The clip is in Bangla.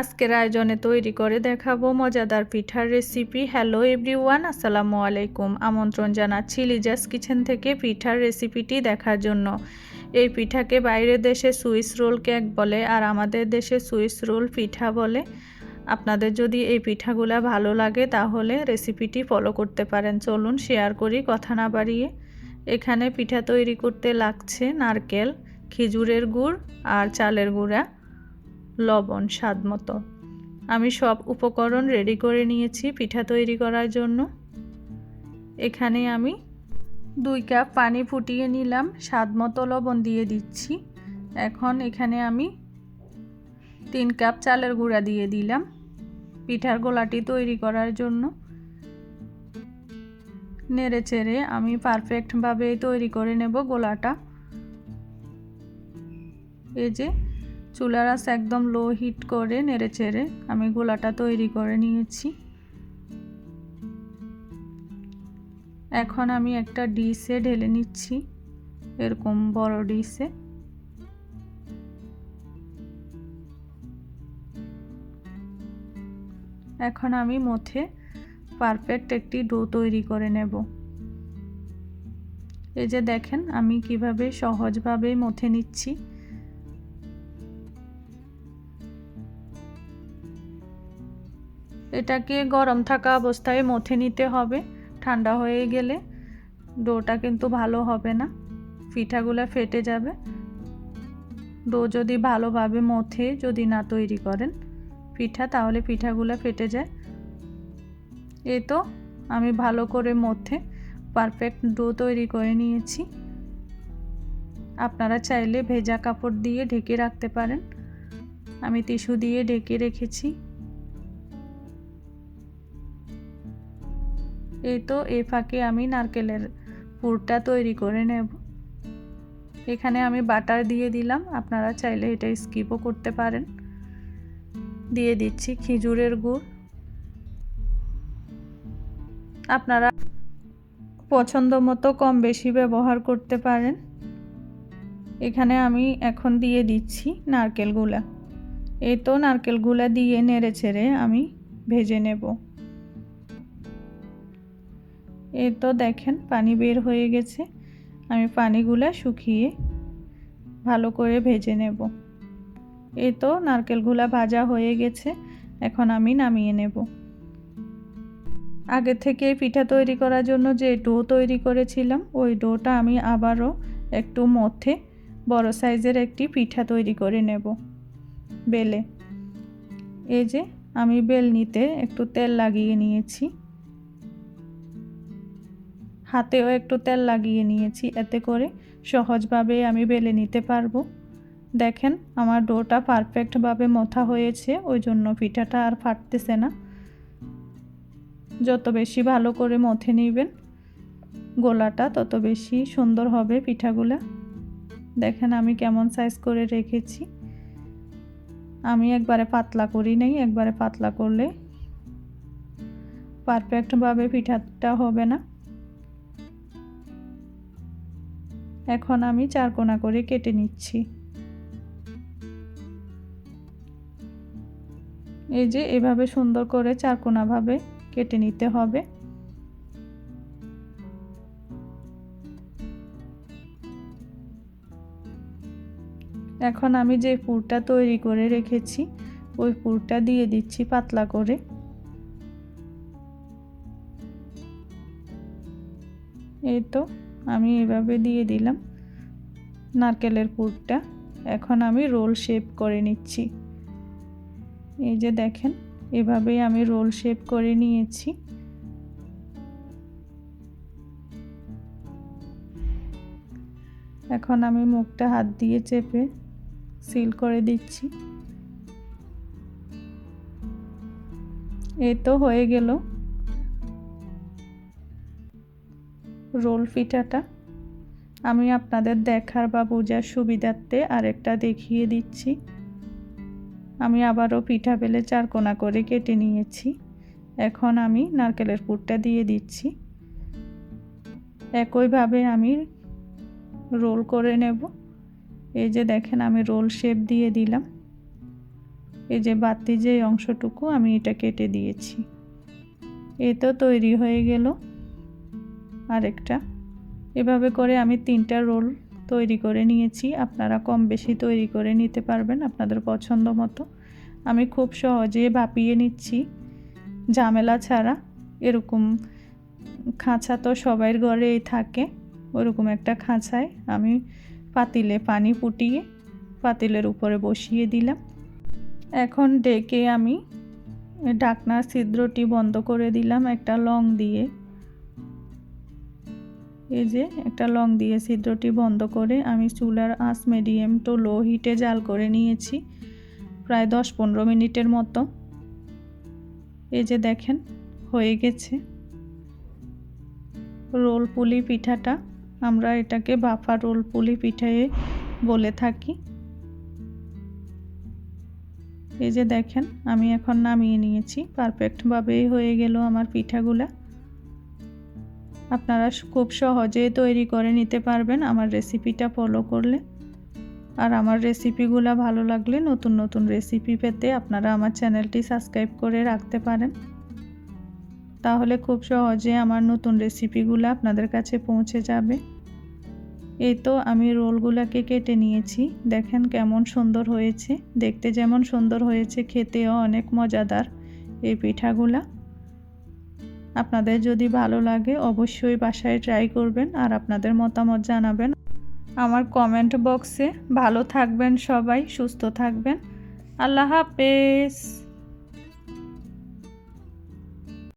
আজকের আয়োজনে তৈরি করে দেখাবো মজাদার পিঠার রেসিপি হ্যালো এভরিওয়ান আসসালামু আলাইকুম। আমন্ত্রণ জানাচ্ছি লিজাস কিচেন থেকে পিঠার রেসিপিটি দেখার জন্য। এই পিঠাকে বাইরের দেশে সুইস রোল কেক বলে আর আমাদের দেশে সুইস রোল পিঠা বলে। আপনাদের যদি এই পিঠাগুলা ভালো লাগে তাহলে রেসিপিটি ফলো করতে পারেন। চলুন শেয়ার করি, কথা না বাড়িয়ে। এখানে পিঠা তৈরি করতে লাগছে নারকেল, খেজুরের গুড় আর চালের গুঁড়া। লবণ, স্বাদ মতো। আমি সব উপকরণ রেডি করে নিয়েছি পিঠা তৈরি করার জন্য। এখানে আমি দুই কাপ পানি ফুটিয়ে নিলাম, স্বাদ মতো লবণ দিয়ে দিচ্ছি। এখন এখানে আমি তিন কাপ চালের গুঁড়া দিয়ে দিলাম পিঠার গোলাটি তৈরি করার জন্য। নেড়ে চেড়ে আমি পারফেক্টভাবে তৈরি করে নেব গোলাটা। এই যে চুলার আঁচ একদম লো হিট করে নেড়ে চেড়ে আমি গোলাটা তৈরি করে নিয়েছি। এখন আমি একটা ডিশে ঢেলে নিচ্ছি, এরকম বড় ডিশে। এখন আমি মথে পারফেক্ট একটি ডো তৈরি করে নেব। এই যে দেখেন আমি কীভাবে সহজভাবে মথে নিচ্ছি। এটাকে গরম থাকা অবস্থায় মথে নিতে হবে। ঠান্ডা হয়ে গেলে ডোটা কিন্তু ভালো হবে না। পিঠাগুলো ফেটে যাবে। ডো যদি ভালোভাবে মথে যদি না তৈরি করেন, পিঠা তাহলে পিঠাগুলো ফেটে যায়। এ তো আমি ভালো করে মথে পারফেক্ট ডো তৈরি করে নিয়েছি। আপনারা চাইলে ভেজা কাপড় দিয়ে ঢেকে রাখতে পারেন। আমি টিস্যু দিয়ে ঢেকে রেখেছি। এই তো এ ফাঁকে আমি নারকেলের পুরটা তৈরি করে নেব। এখানে আমি বাটার দিয়ে দিলাম, আপনারা চাইলে এটা স্কিপও করতে পারেন। দিয়ে দিচ্ছি খেজুরের গুড়। আপনারা পছন্দ মতো কম বেশি ব্যবহার করতে পারেন। এখানে আমি এখন দিয়ে দিচ্ছি নারকেলগুলা এই তো নারকেলগুলা দিয়ে নেড়ে ছেড়ে আমি ভেজে নেব। এই তো দেখেন, পানি বের হয়ে গেছে। আমি পানিগুলা শুকিয়ে ভালো করে ভেজে নেব। এই তো নারকেলগুলা ভাজা হয়ে গেছে, এখন আমি নামিয়ে নেব। আগে থেকে পিঠা তৈরি করার জন্য যে ডো তৈরি করেছিলাম, ওই ডোটা আমি আবারও একটু মধ্যে বড় সাইজের একটি পিঠা তৈরি করে নেব বেলে। এই যে আমি বেল নিতে একটু তেল লাগিয়ে নিয়েছি। হাতেও একটু তেল লাগিয়ে নিয়েছি, এতে করে সহজভাবে আমি বেলে নিতে পারব। দেখেন, আমার ডোটা পারফেক্টভাবে মথা হয়েছে, ওই জন্য পিঠাটা আর ফাটতেছে না। যত বেশি ভালো করে মথে নেবেন, গোলাটা তত বেশি সুন্দর হবে পিঠাগুলা। দেখেন আমি কেমন সাইজ করে রেখেছি। আমি একবারে পাতলা করি নাই, একবারে পাতলা করলে পারফেক্টভাবে পিঠাটা হবে না। এখন আমি চারকোনা করে কেটে নিচ্ছি। এই যে এভাবে সুন্দর করে চারকোনাভাবে কেটে নিতে হবে। এখন আমি যে পুরটা তৈরি করে রেখেছি, ওই পুরটা দিয়ে দিচ্ছি পাতলা করে। এই তো। আমি এভাবে দিয়ে দিলাম নারকেলের পুরটা। এখন আমি রোল শেপ করে নিচ্ছি। এই যে দেখেন, এভাবেই আমি রোল শেপ করে নিয়েছি। এখন আমি মুখটা হাত দিয়ে চেপে সিল করে দিচ্ছি। এ তো হয়ে গেল। রোল পিঠাটা আমি আপনাদের দেখার বা বোঝার সুবিধার্থে আরেকটা দেখিয়ে দিচ্ছি। আমি আবারও পিঠা বেলে চারকোনা করে কেটে নিয়েছি। এখন আমি নারকেলের পুরটা দিয়ে দিচ্ছি। একইভাবে আমি রোল করে নেব। এই যে দেখেন আমি রোল শেপ দিয়ে দিলাম। এই যে বাতি যে অংশটুকু আমি এটা কেটে দিয়েছি। এ তো তৈরি হয়ে গেল। আরেকটা। এভাবে করে আমি তিনটা রোল তৈরি করে নিয়েছি। আপনারা কম বেশি তৈরি করে নিতে পারবেন আপনাদের পছন্দ মতো। আমি খুব সহজে ভাপিয়ে নিচ্ছি। ঝামেলা ছাড়া এরকম খাঁচা তো সবাইয়ের ঘরেই থাকে। ওরকম একটা খাঁচায় আমি পাতিলে পানি ফুটিয়ে পাতিলের উপরে বসিয়ে দিলাম। এখন ডেকে আমি ঢাকনার ছিদ্রটি বন্ধ করে দিলাম একটা লং দিয়ে। এই যে একটা লং দিয়ে ছিদ্রটি বন্ধ করে আমি চুলার আঁচ মিডিয়াম টু লো হিটে জাল করে নিয়েছি, প্রায় দশ পনেরো মিনিটের মতো। এই যে দেখেন, হয়ে গেছে। রোল পুলি পিঠাটা, আমরা এটাকে বাফা রোল পুলি পিঠায়ে বলে থাকি। এই যে দেখেন, আমি এখন নামিয়ে নিয়েছি পারফেক্টভাবেই হয়ে গেল আমার পিঠাগুলা। আপনারা খুব সহজেই তৈরি করে নিতে পারবেন আমার রেসিপিটা ফলো করলে। আর আমার রেসিপিগুলো ভালো লাগলে নতুন নতুন রেসিপি পেতে আপনারা আমার চ্যানেলটি সাবস্ক্রাইব করে রাখতে পারেন। তাহলে খুব সহজে আমার নতুন রেসিপিগুলো আপনাদের কাছে পৌঁছে যাবে। এই তো আমি রোলগুলোকে কেটে নিয়েছি। দেখেন কেমন সুন্দর হয়েছে। দেখতে যেমন সুন্দর হয়েছে, খেতেও অনেক মজাদার এই পিঠাগুলা। আপনাদের যদি ভালো লাগে অবশ্যই বাসায় ট্রাই করবেন আর আপনাদের মতামত জানাবেন। আমার কমেন্ট বক্সে ভালো থাকবেন সবাই, সুস্থ থাকবেন। আল্লাহ হাফেজ।